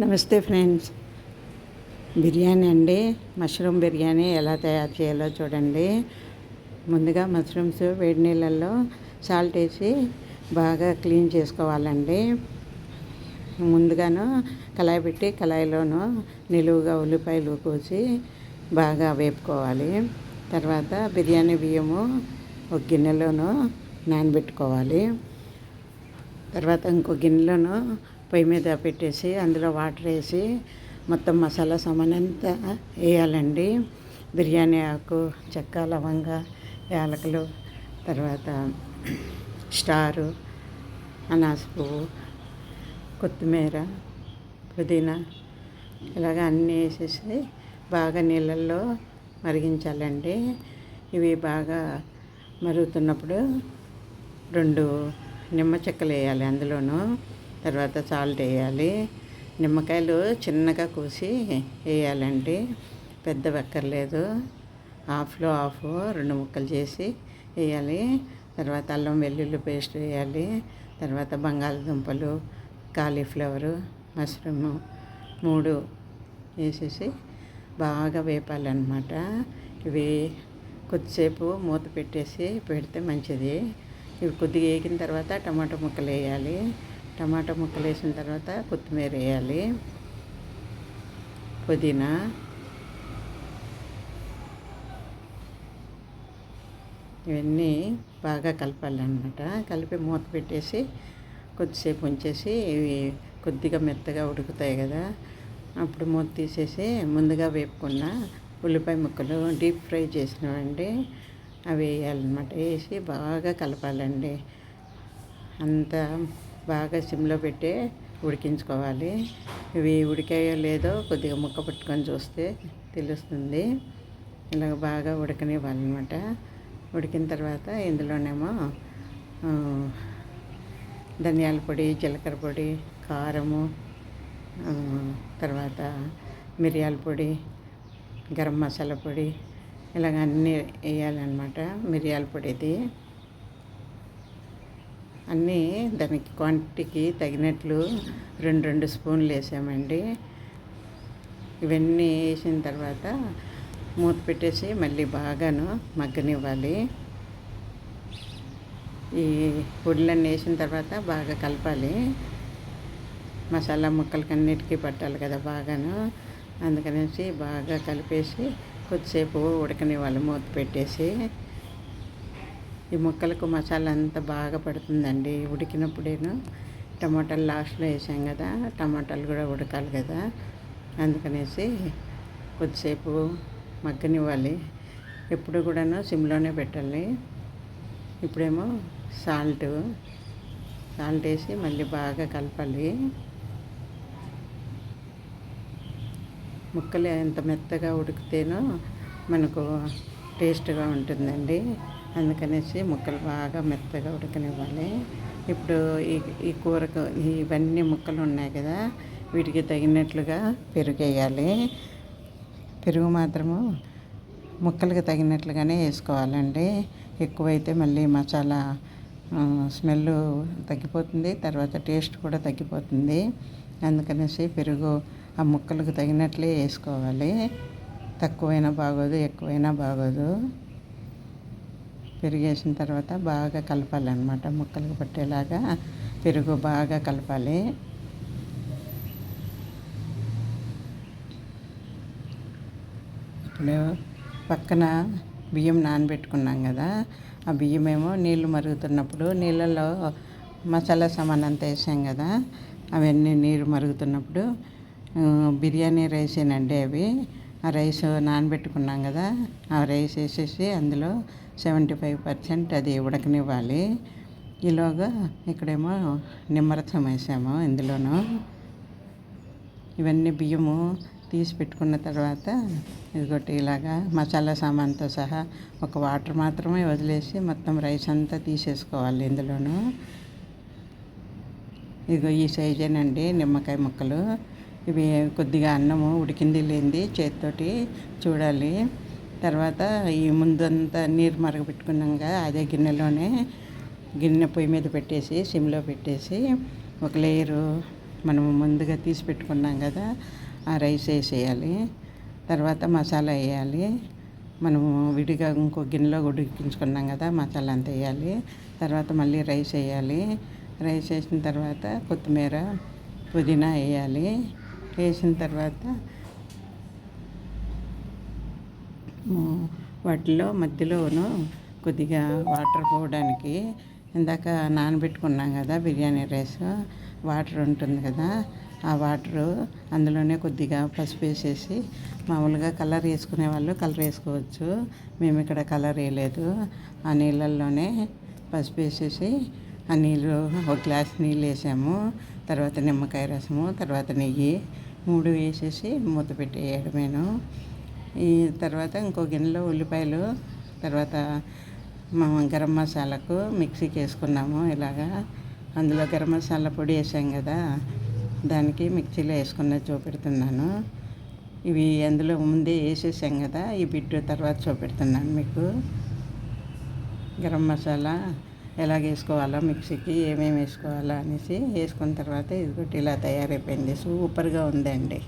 నమస్తే ఫ్రెండ్స్. బిర్యానీ అండి. మష్రూమ్ బిర్యానీ ఎలా తయారు చేయాలో చూడండి. ముందుగా మష్రూమ్స్ వేడి నీళ్ళల్లో సాల్ట్ వేసి బాగా క్లీన్ చేసుకోవాలండి. ముందుగాను కళాయి పెట్టి కళాయిలోను నిలువుగా ఉల్లిపాయలు కోసి బాగా వేపుకోవాలి. తర్వాత బిర్యానీ బియ్యము ఒక గిన్నెలోను నానబెట్టుకోవాలి. తర్వాత ఇంకో గిన్నెలోను పొయ్యి మీద పెట్టేసి అందులో వాటర్ వేసి మొత్తం మసాలా సామాన్ అంతా వేయాలండి. బిర్యానీ ఆకు చెక్క లవంగ యాలకులు తర్వాత స్టారు అనాస పువ్వు కొత్తిమీర పుదీనా ఇలాగ అన్నీ వేసేసి బాగా నీళ్ళల్లో మరిగించాలండి. ఇవి బాగా మరుగుతున్నప్పుడు రెండు నిమ్మ చెక్కలు వేయాలి అందులోనూ. తర్వాత సాల్ట్ వేయాలి. నిమ్మకాయలు చిన్నగా కోసి వేయాలండి. పెద్ద వెక్కర్లేదు. హాఫ్లో హాఫ్ రెండు ముక్కలు చేసి వేయాలి. తర్వాత అల్లం వెల్లుల్లి పేస్ట్ వేయాలి. తర్వాత బంగాళదుంపలు కాలీఫ్లవరు మష్రూమ్ మూడు వేసేసి బాగా వేపాలన్నమాట. ఇవి కొద్దిసేపు మూత పెట్టేసి పెడితే మంచిది. ఇవి కొద్దిగా వేగిన తర్వాత టమాటా ముక్కలు వేయాలి. టమాటా ముక్కలు వేసిన తర్వాత కొత్తిమీర వేయాలి. పుదీనా. ఇవన్నీ బాగా కలపాలన్నమాట. కలిపి మూత పెట్టేసి కొద్దిసేపు ఉంచేసి ఇవి కొద్దిగా మెత్తగా ఉడుకుతాయి కదా. అప్పుడు మూత తీసేసి ముందుగా వేపుకున్న ఉల్లిపాయ ముక్కలు డీప్ ఫ్రై చేసినవండి. అవి వేయాలన్నమాట. వేసి బాగా కలపాలండి. అంతా బాగా సిమ్లో పెట్టి ఉడికించుకోవాలి. ఇవి ఉడికాయో లేదో కొద్దిగా ముక్క పట్టుకొని చూస్తే తెలుస్తుంది. ఇలా బాగా ఉడకనివ్వాలన్నమాట. ఉడికిన తర్వాత ఇందులోనేమో ధనియాల పొడి జీలకర్ర పొడి కారము తర్వాత మిరియాల పొడి గరం మసాలా పొడి ఇలాగ అన్నీ వేయాలన్నమాట. మిరియాల పొడిది అన్నీ దానికి క్వాంటిటీకి తగినట్లు రెండు రెండు స్పూన్లు వేసామండి. ఇవన్నీ వేసిన తర్వాత మూత పెట్టేసి మళ్ళీ బాగాను మగ్గనివ్వాలి. ఈ పొడులన్నీ వేసిన తర్వాత బాగా కలపాలి. మసాలా ముక్కలకి అన్నిటికీ పట్టాలి కదా బాగాను. అందుకనేసి బాగా కలిపేసి కొద్దిసేపు ఉడకనివ్వాలి మూత పెట్టేసి. ఈ ముక్కలకు మసాలా అంతా బాగా పడుతుందండి. ఉడికినప్పుడేను టమాటాలు లాస్ట్లో వేసాం కదా టమాటాలు కూడా ఉడకాలి కదా. అందుకనేసి కొద్దిసేపు మగ్గనివ్వాలి. ఎప్పుడు కూడాను సిమ్లోనే పెట్టాలి. ఇప్పుడేమో సాల్ట్ సాల్ట్ వేసి మళ్ళీ బాగా కలపాలి. ముక్కలు ఎంత మెత్తగా ఉడికితేనో మనకు టేస్ట్గా ఉంటుందండి. అందుకనేసి ముక్కలు బాగా మెత్తగా ఉడకనివ్వాలి. ఇప్పుడు ఈ ఈ కూరకు ఇవన్నీ ముక్కలు ఉన్నాయి కదా వీటికి తగినట్లుగా పెరుగు వేయాలి పెరుగు మాత్రము ముక్కలకు తగినట్లుగానే వేసుకోవాలండి. ఎక్కువైతే మళ్ళీ మసాలా స్మెల్ తగ్గిపోతుంది తర్వాత టేస్ట్ కూడా తగ్గిపోతుంది. అందుకనేసి పెరుగు ఆ ముక్కలకు తగినట్లే వేసుకోవాలి. తక్కువైనా బాగోదు ఎక్కువైనా బాగోదు. పెరిగేసిన తర్వాత బాగా కలపాలన్నమాట. ముక్కలకు పట్టేలాగా పెరుగు బాగా కలపాలి. ఇప్పుడు పక్కన బియ్యం నానబెట్టుకున్నాం కదా ఆ బియ్యం ఏమో నీళ్ళు మరుగుతున్నప్పుడు నీళ్ళల్లో మసాలా సామాన్ అంతా వేసాం కదా అవన్నీ నీరు మరుగుతున్నప్పుడు బిర్యానీ రైసేనండి అవి. ఆ రైస్ నానబెట్టుకున్నాం కదా ఆ రైస్ వేసేసి అందులో సెవెంటీ ఫైవ్ పర్సెంట్ అది ఉడకనివ్వాలి. ఈలోగా ఇక్కడేమో నిమ్మరసం వేసాము ఇందులోను. ఇవన్నీ బియ్యము తీసి పెట్టుకున్న తర్వాత ఇదిగోటి ఇలాగా మసాలా సామాన్తో సహా ఒక వాటర్ మాత్రమే వదిలేసి మొత్తం రైస్ అంతా తీసేసుకోవాలి ఇందులోను. ఇదిగో ఈ సైజేనండి నిమ్మకాయ ముక్కలు. ఇవి కొద్దిగా అన్నము ఉడికింది లేనిది చేతితోటి చూడాలి. తర్వాత ఈ ముందంతా నీరు మరగపెట్టుకున్నాక అదే గిన్నెలోనే గిన్నె పొయ్యి మీద పెట్టేసి సిమ్లో పెట్టేసి ఒక లేయరు మనం ముందుగా తీసి పెట్టుకున్నాం కదా ఆ రైస్ వేసేయాలి. తర్వాత మసాలా వేయాలి. మనము విడిగా ఇంకో గిన్నెలో ఉడికించుకున్నాం కదా మసాలా అంతా వేయాలి. తర్వాత మళ్ళీ రైస్ వేయాలి. రైస్ వేసిన తర్వాత కొత్తిమీర పుదీనా వేయాలి. వేసిన తర్వాత వాటిలో మధ్యలోను కొద్దిగా వాటర్ పోవడానికి ఇందాక నానబెట్టుకున్నాం కదా బిర్యానీ రైస్ వాటర్ ఉంటుంది కదా ఆ వాటరు అందులోనే కొద్దిగా పసుపు వేసేసి మామూలుగా కలర్ వేసుకునే వాళ్ళు కలర్ వేసుకోవచ్చు. మేము ఇక్కడ కలర్ వేయలేదు. ఆ నీళ్ళల్లోనే పసుపు వేసేసి ఆ నీళ్ళు ఒక గ్లాస్ నీళ్ళు వేసాము. తర్వాత నిమ్మకాయ రసము తర్వాత నెయ్యి మూడు వేసేసి మూత పెట్టి ఈ తర్వాత ఇంకో గిన్నెలో ఉల్లిపాయలు తర్వాత మా గరం మసాలాకు మిక్సీకి వేసుకున్నాము ఇలాగా. అందులో గరం మసాలా పొడి వేసాం కదా దానికి మిక్సీలో వేసుకున్నది చూపెడుతున్నాను. ఇవి అందులో ముందే వేసేసాం కదా ఈ బిడ్డు తర్వాత చూపెడుతున్నాను మీకు. గరం మసాలా ఎలా వేసుకోవాలో మిక్సీకి ఏమేమి వేసుకోవాలో అనేసి వేసుకున్న తర్వాత ఇదిగోటి ఇలా తయారైపోయింది. సూపర్గా ఉందండి.